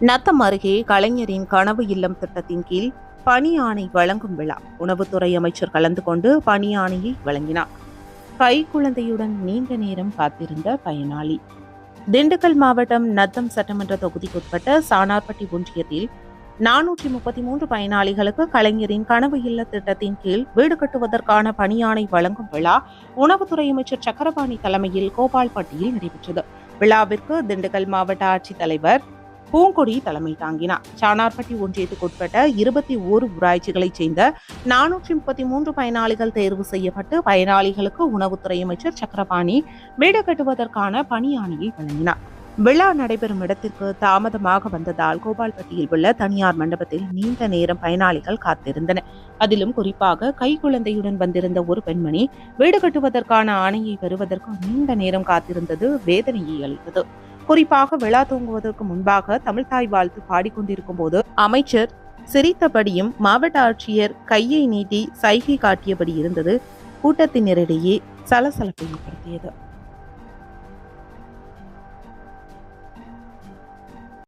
நத்தம் அருகே கலைஞரின் கனவு இல்லம் திட்டத்தின் கீழ் பணி ஆணை வழங்கும் விழா. உணவுத்துறை அமைச்சர் கலந்து கொண்டு பணி ஆணையை வழங்கினார். கை குழந்தையுடன் நீண்ட நேரம் காத்திருந்த பயனாளி. திண்டுக்கல் மாவட்டம் நத்தம் சட்டமன்ற தொகுதிக்குட்பட்ட சானார்பட்டி ஒன்றியத்தில் நானூற்றி முப்பத்தி மூன்று பயனாளிகளுக்கு கலைஞரின் கனவு இல்ல திட்டத்தின் கீழ் வீடு கட்டுவதற்கான பணியானை வழங்கும் விழா உணவுத்துறை அமைச்சர் சக்கரபாணி தலைமையில் கோபால்பட்டியில் நடைபெற்றது. விழாவிற்கு திண்டுக்கல் மாவட்ட ஆட்சித்தலைவர் பூங்கொடி தலைமை தாங்கினார். சாணார்பட்டி ஒன்றியத்துக்குட்பட்ட இருபத்தி ஓரு ஊராட்சிகளைச் சேர்ந்த நானூற்றி முப்பத்தி மூன்று பயனாளிகள் தேர்வு செய்யப்பட்டு பயனாளிகளுக்கு உணவுத்துறை அமைச்சர் சக்கரபாணி வீடு கட்டுவதற்கான பணியாணையை வழங்கினார். விழா நடைபெறும் இடத்திற்கு தாமதமாக வந்ததால் கோபால்பட்டியில் உள்ள தனியார் மண்டபத்தில் நீண்ட நேரம் பயனாளிகள் காத்திருந்தனர். அதிலும் குறிப்பாக கை குழந்தையுடன் வந்திருந்த ஒரு பெண்மணி வீடு கட்டுவதற்கான ஆணையை பெறுவதற்கு நீண்ட நேரம் காத்திருந்தது வேதனையை அளித்தது. குறிப்பாக விழா தூங்குவதற்கு முன்பாக தமிழ்தாய் வாழ்த்து பாடிக்கொண்டிருக்கும் போது அமைச்சர் சிரித்தபடியும் மாவட்ட ஆட்சியர் கையை நீட்டி சைகை காட்டியபடி இருந்தது. கூட்டத்தினரிடையே சலசலப்பை ஏற்படுத்தியது.